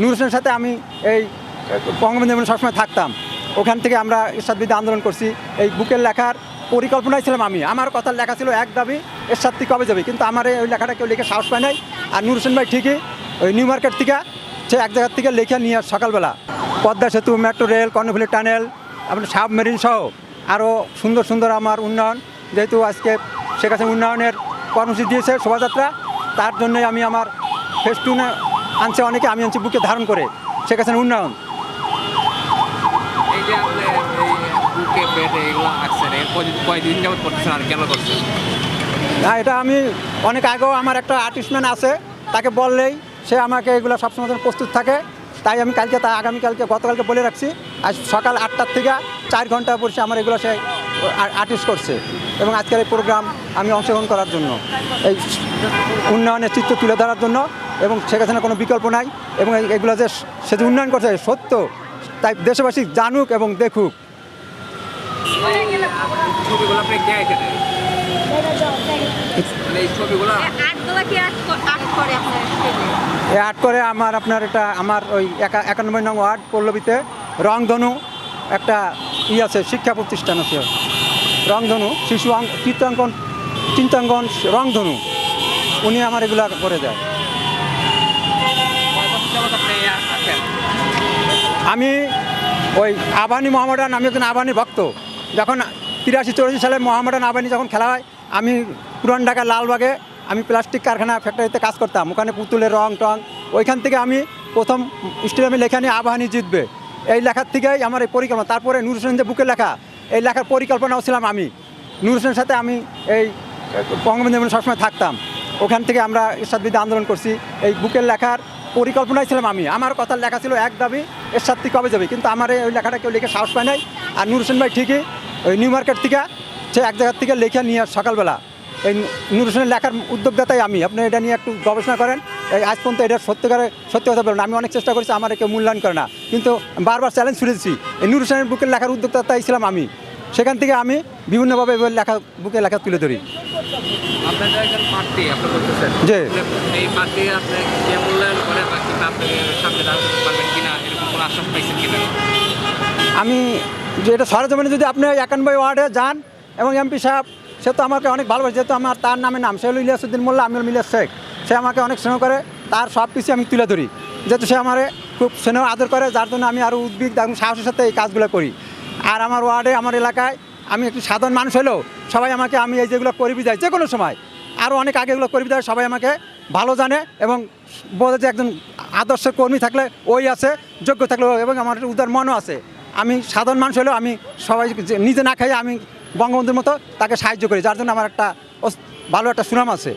নূর হোসেনের সাথে আমি এই বঙ্গবন্ধু জীবনে সবসময় থাকতাম। ওখান থেকে আমরা এরশাদ বিরুদ্ধে আন্দোলন করছি। এই বুকের লেখার পরিকল্পনায় ছিলাম আমি। আমার কথার লেখা ছিল এক দাবি এরশাদ তুই কবে যাবে? কিন্তু আমার এই ওই লেখাটা কেউ লিখে সাহস পায় নাই। আর নূর হোসেন ভাই ঠিকই ওই নিউ মার্কেট থেকে সে এক জায়গার থেকে লিখে নিয়ে আসে সকালবেলা। পদ্মা সেতু মেট্রো রেল কর্ণফুলি টানেল আপনার সাবমেরিন সহ আরও সুন্দর সুন্দর আমার উন্নয়ন। যেহেতু আজকে শেখ হাসিনা উন্নয়নের কর্মসূচি দিয়েছে শোভাযাত্রা তার জন্যই আমি আমার ফেস্টুনে আনছে অনেকে আমি আনছি বুকে ধারণ করে। শেখ হাসিনা উন্নয়ন। না এটা আমি অনেক আগেও আমার একটা আর্টিস্টম্যান আছে তাকে বললেই সে আমাকে এগুলো সবসময় প্রস্তুত থাকে। তাই আমি কালকে তা আগামীকালকে গতকালকে বলে রাখছি আজ সকাল আটটার থেকে চার ঘণ্টা পর সে আমার এগুলো সে আর্টিস্ট করছে। এবং আজকের এই প্রোগ্রাম আমি অংশগ্রহণ করার জন্য এই উন্নয়নের চিত্র তুলে ধরার জন্য এবং সেখানে কোনো বিকল্প নাই এবং এগুলো যে সে যে উন্নয়ন করছে সত্য। তাই দেশবাসী জানুক এবং দেখুক। এঁকেছেন মানে আট করে আমার আপনার এটা আমার ওই একা- একানব্বই নং ওয়ার্ড পল্লবীতে রংধনু একটা ই আছে শিক্ষা প্রতিষ্ঠান আছে। রংধনু শিশু চিত্রাঙ্কন চিন্তাঙ্কন রংধনু। উনি আমার এগুলা করে দেয়। আমি ওই আবানি মোহামেডান আমি একজন আবানি ভক্ত। যখন তিরাশি চৌরাশি সালে মোহামেডান আবানি যখন খেলা হয়, আমি পুরান ঢাকা লালবাগে আমি প্লাস্টিক কারখানা ফ্যাক্টরিতে কাজ করতাম। ওখানে পুতুলের রং টং, ওইখান থেকে আমি প্রথম স্টেডিয়ামে লেখা নিয়ে আবাহানি জিতবে। এই লেখার থেকেই আমার এই পরিকল্পনা। তারপরে নুর হোসেন যে বুকে লেখা, এই লেখার পরিকল্পনাও ছিলাম আমি। নুর হোসেনের সাথে আমি এই বঙ্গবন্ধু সবসময় থাকতাম। ওখান থেকে আমরা এরশাদ বিরুদ্ধে আন্দোলন করছি। এই বুকের লেখার পরিকল্পনায় ছিলাম আমি। আমার কথার লেখা ছিল এক দাবি, এর তুই কবে যাবে? কিন্তু আমার ওই লেখাটা কেউ লিখে সাহস পায় নাই। আর নুর হোসেন ভাই ঠিকই, ওই নিউ মার্কেট থেকে সে এক জায়গার থেকে লিখে নিয়ে সকালবেলা। এই নুর হোসেনের লেখার উদ্যোক্তাতাই আমি। আপনি এটা নিয়ে একটু গবেষণা করেন। এই আজ পর্যন্ত এটা সত্যিকারে সত্যি কথা বলুন। আমি অনেক চেষ্টা করেছি, আমার কেউ মূল্যায়ন করে না। কিন্তু বারবার চ্যালেঞ্জ ছুড়েছি এই নুর হোসেনের বুকের লেখার উদ্যোক্তাতাই ছিলাম আমি। সেখান থেকে আমি বিভিন্নভাবে এবার লেখা বুকে লেখা তুলে ধরি। যে আমি যে এটা সরজমিনে যদি আপনি একানব্বই ওয়ার্ডে যান এবং এমপি সাহেব সে তো আমাকে অনেক ভালোবাসে যেহেতু আমার তার নামে নাম সে হলো ইলিয়াসুদ্দিন মোল্লা আমি হল মিলিয়াস শেখ। সে আমাকে অনেক স্নেহ করে তার সব কিছু আমি তুলে ধরি। যেহেতু সে আমারে খুব স্নেহ আদর করে যার জন্য আমি আরও উদ্বিগ্ন এবং সাহসের সাথে এই কাজগুলো করি। আর আমার ওয়ার্ডে, আমার এলাকায় আমি একটি সাধারণ মানুষ হলেও সবাই আমাকে, আমি এই যেগুলো করি বিদায়, যে কোনো সময়। আরও অনেক আগে এগুলো করি বিদায়, সবাই আমাকে ভালো জানে এবং বলে যে একজন আদর্শ কর্মী থাকলে ওই আছে, যোগ্য থাকলে এবং আমার উদার মনও আছে। আমি সাধারণ মানুষ হলেও আমি সবাই নিজে না খাই আমি বঙ্গবন্ধুর মতো তাকে সাহায্য করি, যার জন্য আমার একটা ভালো একটা সুনাম আছে।